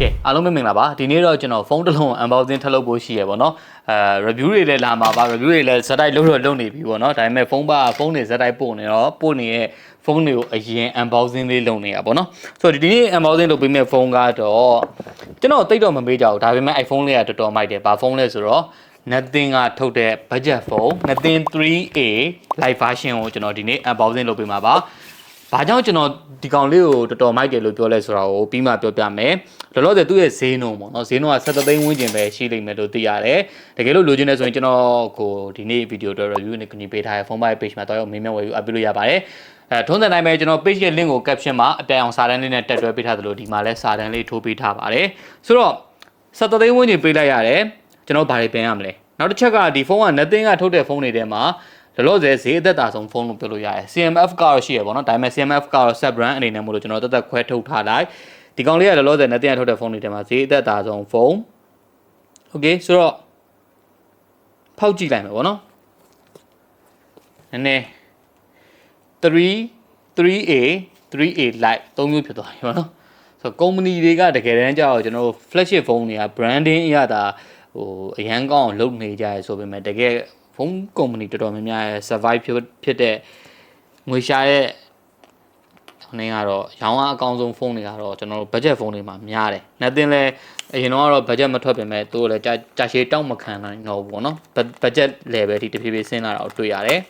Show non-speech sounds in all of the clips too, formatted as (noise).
ကဲအားလုံးပဲမင်္ဂလာပါဒီနေ့တော့ကျွန်တော်ဖုန်းတစ်လုံး unboxing ထပ်လုပ်ဖို့ရှိရပေါ့နော်အဲ review တွေလည်းလာမှာပါ review တွေလည်းဇက်တိုက်လုပ်တော့လုပ်နေပြီပေါ့နော်ဒါပေမဲ့ဖုန်းပါဖုန်းတွေဇက်တိုက်ပို့နေတော့ပို့နေတဲ့ဖုန်းတွေကိုအရင် unboxing လေးလုပ်နေတာပေါ့နော်ဆိုတော့ဒီနေ့ unboxing လုပ်ပေးမယ့်ဖုန်းကတော့ကျွန်တော်တိတ်တော့မမေးကြဘူးဒါပေမဲ့ iPhone လေးကတော်တော်မိုက်တယ်ဘာဖုန်းလဲဆိုတော့ Nothing ကထုတ်တဲ့ budget phone Nothing 3A live version ကိုကျွန်တော်ဒီနေ့ unboxing လုပ်ပေးမှာပါ။ ဘာကြောင့်ကျွန်တော်ဒီကောင်လေးကိုတော်တော်မိုက်တယ်လို့ပြောလဲဆိုတာကိုပြီးမှပြောပြမယ်။လောလောဆယ်သူ့ရဲ့ဈေးနှုန်းပေါ့နော်ဈေးနှုန်းက73သိန်းဝန်းကျင်ပဲရှိလိမ့်မယ်လို့သိရတယ်။တကယ်လို့လိုချင်တယ်ဆိုရင်ကျွန်တော်ကိုဒီနေ့ဗီဒီယိုအတွက် review နဲ့ကနေပေးထားတဲ့ phone by page မှာတော့ရောက်မေးမြန်းဝယ်ယူအပ်ပြီးလို့ရပါတယ်။အဲထုံးစံတိုင်းပဲကျွန်တော် page ရဲ့ link ကို caption မှာအပြအောင်စာတန်းလေးနဲ့တက်တွဲပေးထားသလိုဒီမှာလည်းစာတန်းလေးထိုးပေးထားပါတယ်။ဆိုတော့73သိန်းဝန်းကျင်ပေးလိုက်ရတယ်။ကျွန်တော်ဘာတွေပြင်ရမလဲ။နောက်တစ်ချက်ကဒီဖုန်းက nothing ကထုတ်တဲ့ဖုန်းတွေထဲမှာ လောလောဆယ်ဈေးအသက်တာဆုံးဖုန်းလို့ပြောလို့ရတယ် CMF ကတော့ရှိရပေါ့နော်ဒါပေမဲ့ CMF ကတော့ sub brand အနေနဲ့မို့လို့ကျွန်တော်တက်တက်ခွဲထုတ်ထားလိုက်ဒီကောင်လေးကလောလောဆယ် nothing ကထုတ်တဲ့ဖုန်းတွေထဲမှာဈေးအသက်တာဆုံးဖုန်း okay ဆိုတော့ဖောက်ကြည့်လိုက်မယ်ပေါ့နော်နည်းနည်း 3 3A 3A Lite သုံးမျိုးဖြစ်သွားပြီပေါ့နော်ဆိုတော့ company တွေကတကယ်တမ်းကျတော့ကျွန်တော်တို့ flagship ဖုန်းတွေက branding အရသာဟိုအရန်ကောင်းအောင်လုပ်နေကြရဲဆိုပေမဲ့တကယ် ဖုန်း company တော်တော်များများရဲ့ survive ဖြစ်ဖြစ်တဲ့ငွေရှာတဲ့ဟိုနေကတော့ရောင်းအားအကောင်းဆုံးဖုန်းတွေကတော့ကျွန်တော်တို့ budget ဖုန်းတွေမှာများတယ်။ nothing လဲအရင်တော့ကတော့ budget မထွက်ပြင်မဲ့သူတို့လည်းကြာကြာရှည်တောက်မခံနိုင်တော့ဘူးပေါ့နော်။ budget level ထိတဖြည်းဖြည်းဆင်းလာတာကိုတွေ့ရတယ်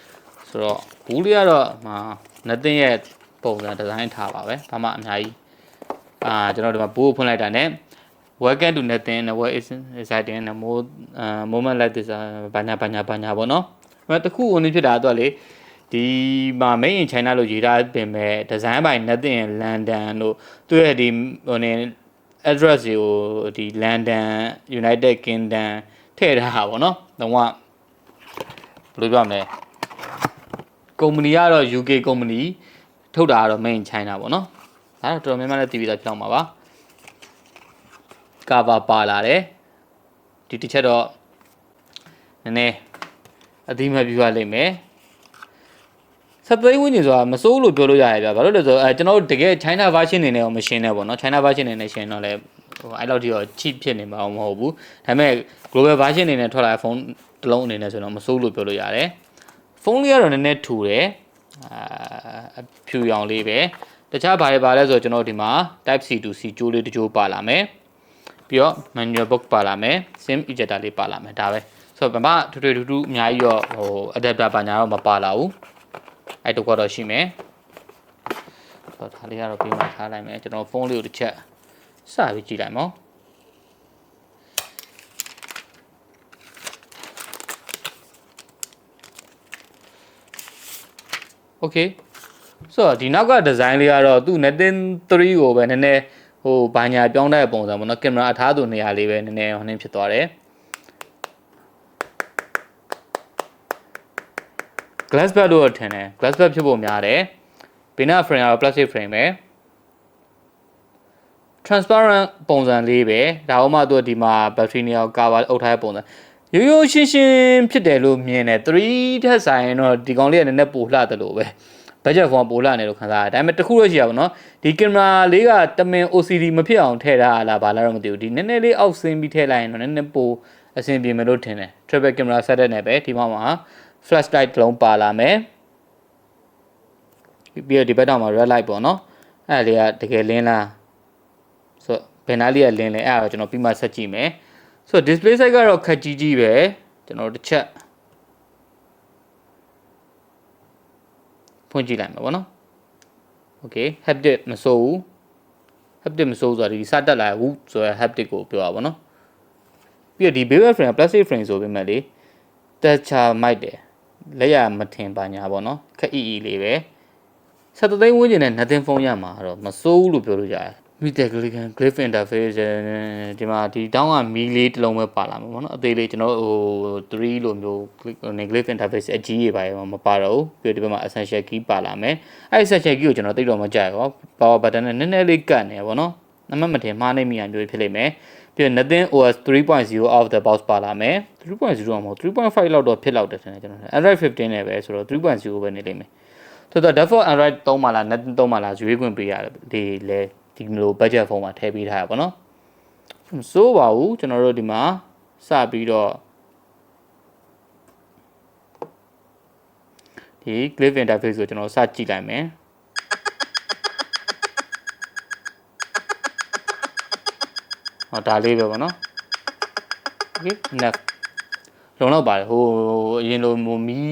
။ဆိုတော့ဘူးလေးကတော့မှာ nothing ရဲ့ပုံစံဒီဇိုင်းထားပါပဲ။ဘာမှအများကြီးအာကျွန်တော်ဒီမှာဘူးကိုဖွင့်လိုက်တာ ਨੇ welcome to nothing and what is exciting and more uh, moment like this ဘာညာဘာညာဘာညာပေါ့နော်။အဲ့တခုဝင်ဖြစ်တာတော့လေဒီမှာ made in China လို့ရေးထားပင်မဲ့ design by nothing in London လို့သူရဲ့ဒီဟိုနေ address ကိုဒီ London United Kingdom ထည့်ထားတာပေါ့နော်။တော့ကဘယ်လိုပြောမလဲ။ company ကတော့ UK company ထုတ်တာကတော့ made in China ပေါ့နော်။ဒါတော့တော်တော်များများလည်းတည်ပြီးသားပြောင်းပါပါ။ cover ပါလာတယ်ဒီတစ်ချက်တော့နည်းနည်းအသိမဲ့ပြရလိမ့်မယ်ဆက်သွေးဝင်းနေဆိုတာမစိုးလို့ပြောလို့ရတယ်ဗျာဘာလို့လဲဆိုတော့အဲကျွန်တော်တို့တကယ် China version နေနဲ့တော့မရှင်းနဲ့ပေါ့နော် China version နေနဲ့ရှင်းတော့လဲဟိုအဲ့လောက်ထိတော့ cheap ဖြစ်နေမှာမဟုတ်ဘူးဒါပေမဲ့ global version နေနဲ့ထွက်လာတဲ့ဖုန်းတစ်လုံးအနေနဲ့ဆိုတော့မစိုးလို့ပြောလို့ရတယ်ဖုန်းလေးကတော့နည်းနည်းထူတယ်အာဖြူရောင်လေးပဲတခြားဘာတွေပါလဲဆိုတော့ကျွန်တော်ဒီမှာ type C to C ကြိုးလေးတကြိုးပါလာမယ် ပြီးတော့ manual book ပါလာမယ် sim ejector လေးပါလာမယ်ဒါပဲဆိုတော့ဘာမှထွေထွေထူးထူးအများကြီးတော့ဟို adapter ပါညာတော့မပါလာဘူးအဲ့တော့ကတော့ရှိမယ်ဆိုတော့ဒါလေးကတော့ပြီးမှထားလိုက်မယ်ကျွန်တော်ဖုန်းလေးကိုတစ်ချက်စပြီးကြည့်လိုက်မော်โอเคဆိုတော့ဒီနောက်ကဒီဇိုင်းလေးကတော့သူ့ Nethin 3ကိုပဲနည်းနည်း ဟိုဘာညာပြောင်းတဲ့ပုံစံပေါ့နော်ကင်မရာအထားသူနေရာလေးပဲနည်းနည်းဟိုနှင်းဖြစ်သွားတယ် glass back လို့ထင်တယ် glass back ဖြစ်ဖို့များတယ်ဘေးနား frame ကတော့ plastic frame ပဲ transparent ပုံစံလေးပဲဒါမှမဟုတ်ဒီမှာ battery နေရာ cover အုပ်ထားတဲ့ပုံစံရိုးရိုးရှင်းရှင်းဖြစ်တယ်လို့မြင်တယ်3ထက်ဆိုင်ရင်တော့ဒီကောင်လေးကနည်းနည်းပိုလှတယ်လို့ပဲ budget phone ပိုလာနေလို့ခံစားရတယ်ဒါပေမဲ့တခုတော့ရှိရပါတော့ဒီကင်မရာလေးကတမင် OCD မဖြစ်အောင်ထည့်ထားလားဘာလားတော့မသိဘူးဒီနည်းနည်းလေးအောက်ဆင်းပြီးထည့်လိုက်ရင်တော့နည်းနည်းပိုအဆင်ပြေမယ်လို့ထင်တယ် travel camera set တဲ့နဲ့ပဲဒီမှာမှာ flash light တစ်လုံးပါလာမယ်ပြီးတော့ဒီဘက်တော့မှာ red light ပေါ့နော်အဲ့ဒါလေးကတကယ်လင်းလားဆိုဘယ်နားလေးကလင်းလဲအဲ့ဒါတော့ကျွန်တော်ပြီးမှဆက်ကြည့်မယ်ဆိုတော့ display size ကတော့ခက်ကြီးကြီးပဲကျွန်တော်တစ်ချက် ဖွင့်ကြည့်လိုက်မယ်ဗောနော် okay haptic မစိုးဘူး haptic မစိုးဆိုတာဒီစတက်လာဘူးဆိုရယ် haptic ကိုပြောတာဗောနော်ပြီးတော့ဒီ bevel frame plastic frame ဆိုပေမဲ့လေတက်ချာမိုက်တယ်လက်ရမထင်ပါညာဗောနော်ခက်အီအီလေးပဲ73သိန်းဝန်းကျင်နဲ့ nothing phone ရမှာတော့မစိုးဘူးလို့ပြောလို့ရတယ် media click glyph interface ဒီမှာဒီတောင်းကမီလေးတစ်လုံးပဲပါလာမှာပေါ့နော်အသေးလေးကျွန်တော်ဟို3လို့မျိုး glyph interface အကြီးကြီးပါရောမပါတော့ဘူးပြီးတော့ဒီဘက်မှာ essential key ပါလာမယ်အဲ့ essential key ကိုကျွန်တော်သိတော့မကြိုက်ရော power button နဲ့နည်းနည်းလေးကတ်နေပေါ့နော်နမမတင်မှားနေမိရမျိုးဖြစ်လိမ့်မယ်ပြီးတော့ nothing os 3.0 out of the box ပါလာမယ်3.0အောင်မဟုတ်3.5လောက်တော့ဖြစ်လောက်တယ်ထင်တယ်ကျွန်တော် android 15နဲ့ပဲဆိုတော့3.0ပဲနေလိမ့်မယ်ဆိုတော့ default android 3မှာလား nothing 3မှာလားရွေးခွင့်ပေးရတယ်ဒီလေ ဒီလို budget ဖုန်းမှာထည့်ပေးထားရပါတော့မစိုးပါဘူးကျွန်တော်တို့ဒီမှာစပြီးတော့ဒီ clip interface ကိုကျွန်တော်စကြည့်လိုက်မယ်ဟောဒါလေးပဲပေါ့နော် okay enough လုံတော့ပါတယ်ဟိုအရင်လိုမီး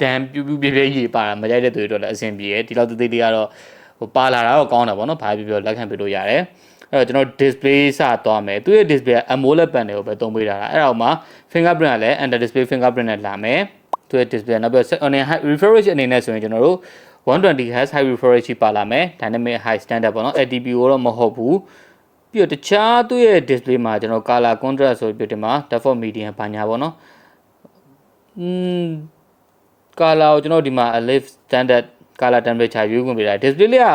ဒန်ပြူပြူပြပြရေးပါတာမကြိုက်တဲ့သူတွေတော့လည်းအဆင်ပြေတယ်ဒီလောက်သေးသေးလေးကတော့ ဟိုပါလာတာတော့ကောင်းတာပေါ့နော်ဘာပြပြလက်ခံပေးလို့ရတယ်အဲ့တော့ကျွန်တော် display စသွားမယ်သူရဲ့ display က AMOLED panel ကိုပဲသုံးပေးထားတာအဲ့တော့မှ fingerprint ကလည်း under display fingerprint နဲ့လာမယ်သူရဲ့ display နောက်ပြီး on refresh rate အနေနဲ့ဆိုရင်ကျွန်တော်တို့120 Hz high refresh rate ပါလာမယ် dynamic high standard ပေါ့နော် LTP ကိုတော့မဟုတ်ဘူးပြီးတော့တခြားသူ့ရဲ့ display မှာကျွန်တော် color contrast ဆိုပြီးဒီမှာ default medium ဘာညာပေါ့နော်อืม color ကိုကျွန်တော်ဒီမှာ alive standard color temperature ရွေးခွင့်ပေးတာ display လေးက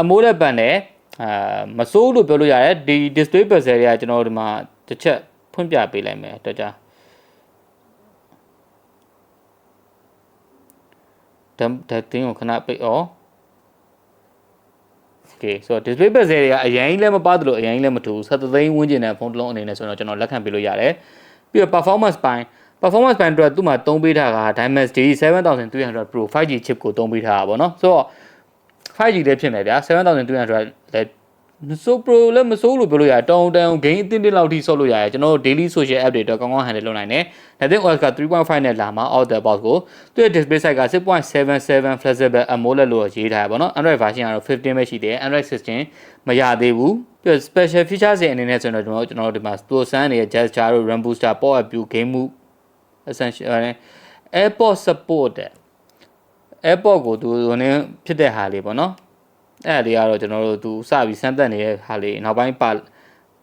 AMOLED ပန်နဲ့အာမစိုးလို့ပြောလို့ရတယ်ဒီ display pixel တွေကကျွန်တော်ဒီမှာတစ်ချက်ဖွင့်ပြပေးလိုက်မယ်တော့ကြာဓာတ်ဓာတ်တင်းကိုခဏပိတ်အောင် Okay so display pixel တွေကအရင်လည်းမပါသလိုအရင်လည်းမထူဘူး73သိန်းဝန်းကျင်တဲ့ဖုန်းတစ်လုံးအနေနဲ့ဆိုတော့ကျွန်တော်လက်ခံပေးလို့ရတယ်ပြီးတော့ performance ပိုင်း performance ပိုင်းအတွက်သူ့မှာသုံးပေးထားတာက Dimensity 7300 Pro 5G chip ကိုသုံးပေးထားတာပေါ့နော်ဆိုတော့ 5G လည်းဖြစ်မယ်ဗျာ7300လည်းမစိုး Pro လည်းမစိုးလို့ပြောလို့ရတယ်တောင်းတန်း game အသင်းတင်းလောက်ထိဆော့လို့ရတယ်ကျွန်တော်တို့ daily social app တွေတော့ကောင်းကောင်း handle လုပ်နိုင်တယ်ဒါသင် OS က3.5နဲ့လာမှာ out the box ကိုသူ့ရဲ့ display size က6.77 flexible AMOLED လို့ရေးထားရပါတော့ Android version ကတော့15ပဲရှိတယ် Android 16မရသေးဘူးပြီးတော့ special features တွေအနေနဲ့ဆိုတော့ကျွန်တော်တို့ဒီမှာ Store Sun တွေရဲ့ gesture တို့ RAM booster pop up view game move essential airport support တဲ့ airport ကိုသူဟိုနင်းဖြစ်တဲ့ဟာလေးပေါ့နော်အဲ့ဒါလေးကတော့ကျွန်တော်တို့သူစပြီးစမ်းသပ်နေတဲ့ဟာလေးနောက်ပိုင်းပါ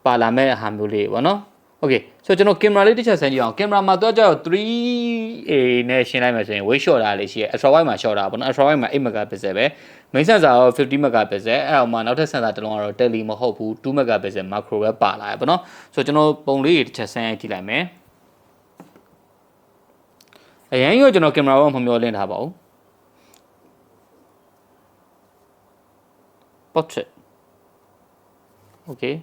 ပါလာမဲ့ဟာမျိုးလေးပေါ့နော် okay ဆိုကျွန်တော်ကင်မရာလေးတစ်ချက်ဆန်းကြည့်အောင်ကင်မရာမှာတော့ကြောက် 3A နဲ့ရှင်းလိုက်မယ်ဆိုရင် weight short တာလေးရှိရ ultra wide မှာ short တာပေါ့နော် ultra wide မှာ8 megapixel ပဲ main sensor ရော50 megapixel အဲ့အောင်မှာနောက်ထပ် sensor တစ်လုံးကတော့ tele မဟုတ်ဘူး2 megapixel macro ပဲပါလာတယ်ပေါ့နော်ဆိုကျွန်တော်ပုံလေးတစ်ချက်ဆန်းကြည့်လိုက်မယ် အရင်ကကျွန်တော်ကင်မရာဘောမမျောလင့်ထားပါဘူး portrait okay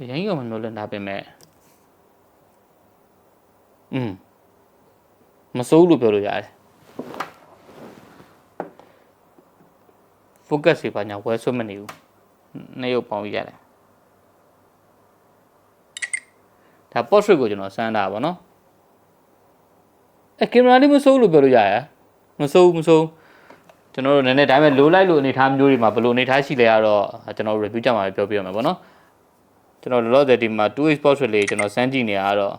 အရင်ကမမျောလင့်ထားပြင်မဲ့อืมမစိုးလို့ပြောလို့ရတယ် focus တွေပါညာဝဲဆွတ်မနေဘူးနှစ်ရုပ်ပေါင်းရတယ် ဒါ portrait ကိုကျွန်တော်ဆန်းတာပါနော်အဲကင်မရာလေးမစိုးလို့ပြောလို့ရရမစိုးမစိုးကျွန်တော်တို့နည်းနည်းဒါပေမဲ့လိုလိုက်လို့အနေထားမျိုးတွေမှာဘယ်လိုအနေထားရှိလဲကတော့ကျွန်တော်တို့ review ကြမှာပြောပြရမှာပေါ့နော်ကျွန်တော်လောလောဆယ်ဒီမှာ 2H portrait လေးကျွန်တော်စမ်းကြည့်နေရတော့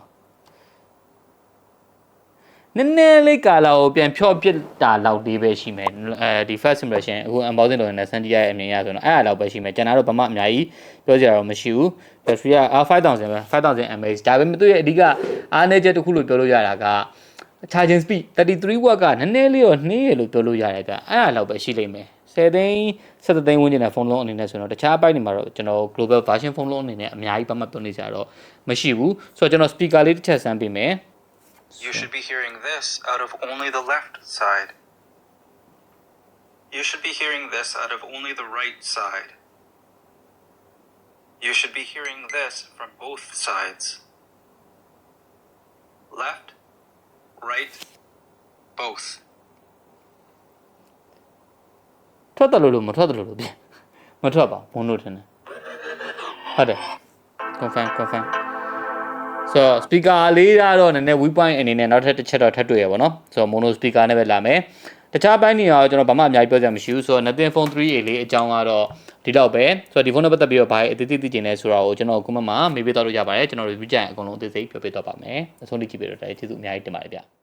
နည်းနည်းလေးကာလာကိုပြန်ဖြော့ပစ်တာလောက်လေးပဲရှိမယ်အဲဒီ first impression အခု unboxing လုပ်နေတဲ့စမ်းကြည့်ရတဲ့အမြင်ရဆိုတော့အဲ့အလောက်ပဲရှိမယ်ကျွန်တော်တို့ဘာမှအများကြီးပြောစရာတော့မရှိဘူး battery က5000ပဲ5000 mAh ဒါပေမဲ့သူ့ရဲ့အဓိကအားနည်းချက်တစ်ခုလို့ပြောလို့ရတာက charging speed 33 watt ကနည်းနည်းလေးတော့နှေးရလို့ပြောလို့ရတယ်ဗျအဲ့အလောက်ပဲရှိလိမ့်မယ်10သိန်း17သိန်းဝန်းကျင်တဲ့ဖုန်းလုံးအနေနဲ့ဆိုတော့တခြားအပိုင်းတွေမှာတော့ကျွန်တော် global version ဖုန်းလုံးအနေနဲ့အများကြီးဘာမှပြောနေကြတော့မရှိဘူးဆိုတော့ကျွန်တော် speaker လေးတစ်ချက်ဆန်းပေးမယ် You should be hearing this out of only the left side. You should be hearing this out of only the right side. You should be hearing this from both sides. Left, right, both. ထွက်တယ်လို့လို့မထွက်တယ်လို့လို့ပြန်မထွက်ပါဘုံလို့ထင်တယ်ဟုတ်တယ် (laughs) confirm confirm ဆိုတော့ speaker လေးကတော့နည်းနည်း weak point အနေနဲ့နောက်ထပ်တစ်ချက်တော့ထပ်တွေ့ရပါတော့ဆိုတော့ mono speaker နဲ့ပဲလာမယ်တခြားပိုင်းတွေကတော့ကျွန်တော်ဘာမှအများကြီးပြောစရာမရှိဘူးဆိုတော့ Nothing Phone 3A လေးအကြောင်းကတော့ဒီတော့ပဲဆိုတော့ဒီဖုန်းနဲ့ပတ်သက်ပြီးတော့ဘာအသေးသေးသိချင်လဲဆိုတာကိုကျွန်တော်အခုမှမှမေးပြတော့လို့ရပါတယ်ကျွန်တော် review ကြရင်အကုန်လုံးအသေးစိတ်ပြောပြတော့ပါမယ်အဆုံးထိကြည့်ပြတော့ကျေးဇူးအများကြီးတင်ပါတယ်ဗျ